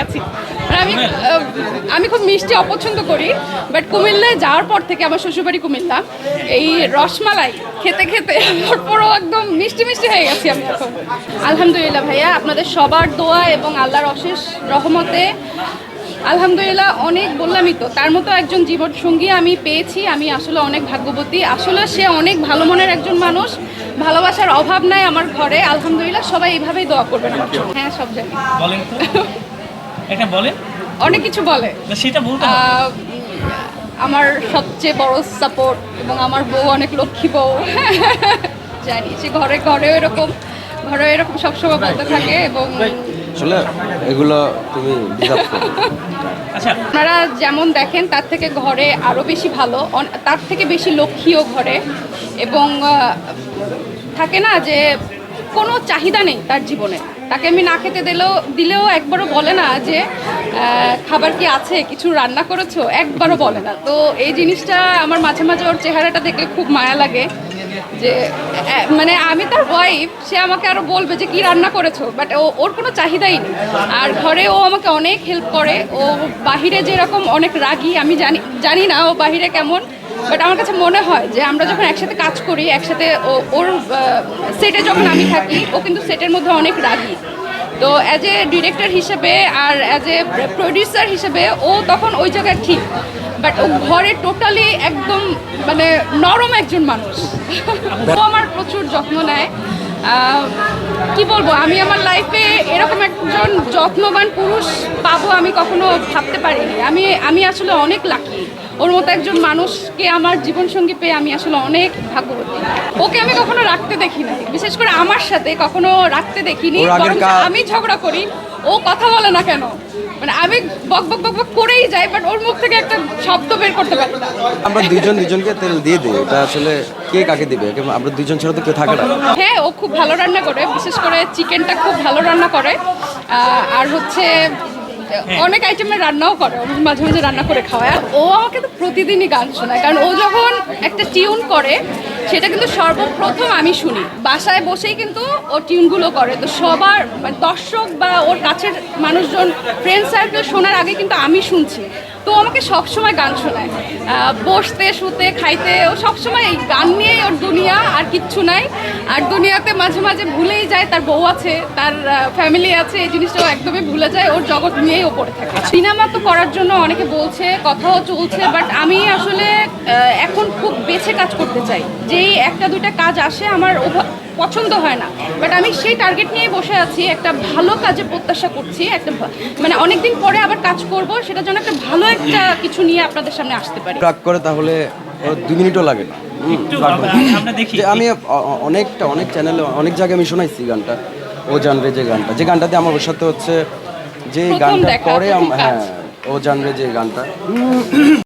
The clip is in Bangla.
গেছি আমি আমি খুব মিষ্টি অপছন্দ করি বাট কুমিল্লায় যাওয়ার পর থেকে আমার শ্বশুরবাড়ি কুমিল্লা। এই রসমালাই খেতে খেতে আমার পুরো একদম মিষ্টি মিষ্টি হয়ে গেছি আমি এখন। আলহামদুলিল্লাহ ভাইয়া, আপনাদের সবার দোয়া এবং আল্লাহর অশেষ রহমতে, আলহামদুলিল্লাহ অনেক বললামই তো, তার মতো একজন জীবন সঙ্গী আমি পেয়েছি, আমি আসলে অনেক ভাগ্যবতী। আসলে সে অনেক ভালো মনের একজন মানুষ, ভালোবাসার অভাব নাই আমার ঘরে। আলহামদুলিল্লাহ সবাই এইভাবেই দোয়া করবেন হ্যাঁ সব তো। এটা বলেন অনেক কিছু বলে। সেটা বলতে আমার সবচেয়ে বড় সাপোর্ট এবং আমার বউ অনেক লক্ষ্মী বউ। জানি সে ঘরে ঘরেও এরকম ঘরে এরকম সবসময় বলতে থাকে এবং আসলে এগুলো তুমি আচ্ছা। আপনারা যেমন দেখেন তার থেকে ঘরে আরও বেশি ভালো তার থেকে বেশি লক্ষ্মীও ঘরে এবং থাকে না যে কোনো চাহিদা নেই তার জীবনে। তাকে আমি না খেতে দিলেও দিলেও একবারও বলে না যে খাবার কি আছে? কিছু রান্না করেছ? একবারও বলে না। তো এই জিনিসটা আমার মাঝে মাঝে ওর চেহারাটা দেখলে খুব মায়া লাগে যে মানে আমি তার ওয়াইফ সে আমাকে আরও বলবে যে, কি রান্না করেছ? বাট ও, ওর কোনো চাহিদাই নেই। আর ঘরে ও আমাকে অনেক হেল্প করে। ও বাহিরে যেরকম অনেক রাগী, আমি জানি জানি না ও বাহিরে কেমন। বাট আমার কাছে মনে হয় যে আমরা যখন একসাথে কাজ করি একসাথে ও- ওর সেটে যখন আমি থাকি ও কিন্তু সেটের মধ্যে অনেক রাগী। তো অ্যাজ এ ডিরেক্টর হিসেবে আর অ্যাজ এ প্রডিউসার হিসেবে ও তখন ওই জায়গায় ঠিক। বাট ও ঘরে টোটালি একদম মানে নরম একজন মানুষ। ও আমার প্রচুর যত্ন নেয়। কি বলব? আমি আমার লাইফে এরকম একজন যত্নবান পুরুষ পাবো আমি কখনো ভাবতে পারিনি। আমি আমি আসলে অনেক লাকি ওর মতো একজন মানুষকে আমার জীবনসঙ্গী পেয়ে আমি আসলে অনেক ভাগ্যবতী। ওকে আমি কখনো রাখতে দেখি না বিশেষ করে আমার সাথে কখনো রাখতে দেখিনি আমি ঝগড়া করি ও কথা বলে না কেন? মানে আমি বক বক বক বক করেই যাই বাট ওর মুখ থেকে একটা শব্দ বের করতে পারি না। আমরা দুইজন দুজনকে তেল দিয়ে দিই এটা আসলে কে কাকে দিবে? আমরা দুইজন ছাড়া তো কেউ থাকে না। হ্যাঁ ও খুব ভালো রান্না করে বিশেষ করে চিকেনটা খুব ভালো রান্না করে। আর হচ্ছে অনেক আইটেমের রান্নাও করে মাঝে মাঝে রান্না করে খাওয়ায়। আর ও আমাকে তো প্রতিদিনই গান শোনায়, কারণ ও যখন একটা টিউন করে, সেটা কিন্তু সর্বপ্রথম আমি শুনি। বাসায় বসেই কিন্তু ও টিউনগুলো করে। তো সবার মানে দর্শক বা ওর কাছের মানুষজন ফ্রেন্ড সার্কেল শোনার আগে কিন্তু আমি শুনছি। তো আমাকে সবসময় গান শোনায়। বসতে, শুতে, খাইতে, ও সবসময় এই গান নিয়েই ওর দুনিয়া আর কিচ্ছু নাই। আর দুনিয়াতে মাঝে মাঝে ভুলেই যায়, তার বউ আছে, তার ফ্যামিলি আছে, এই জিনিসটা ও একদমই ভুলে যায়, ওর জগৎ নিয়েই ও পড়ে থাকে। সিনেমা তো করার জন্য অনেকে বলছে, কথাও চলছে বাট আমি আসলে এখন খুব বেছে কাজ করতে চাই। যেই একটা, দুইটা কাজ আসে, আমার পছন্দ হয় না। বাট আমি সেই টার্গেট নিয়ে বসে আছি, একটা ভালো কাজে প্রত্যাশা করছি, একটা মানে অনেকদিন পরে আবার কাজ করব, সেটার জন্য একটা ভালো একটা কিছু নিয়ে আপনাদের সামনে আসতে পারি। রাগ করে তাহলে দুই মিনিটও লাগে না। আমি অনেকটা অনেক চ্যানেলে অনেক জায়গায় আমি শোনাইছি গানটা। ও জানরে যে গানটা। যে গানটাতে আমার ওর সাথে হচ্ছে যে গানটা করে আম- হ্যাঁ ও জানরে যে গানটা।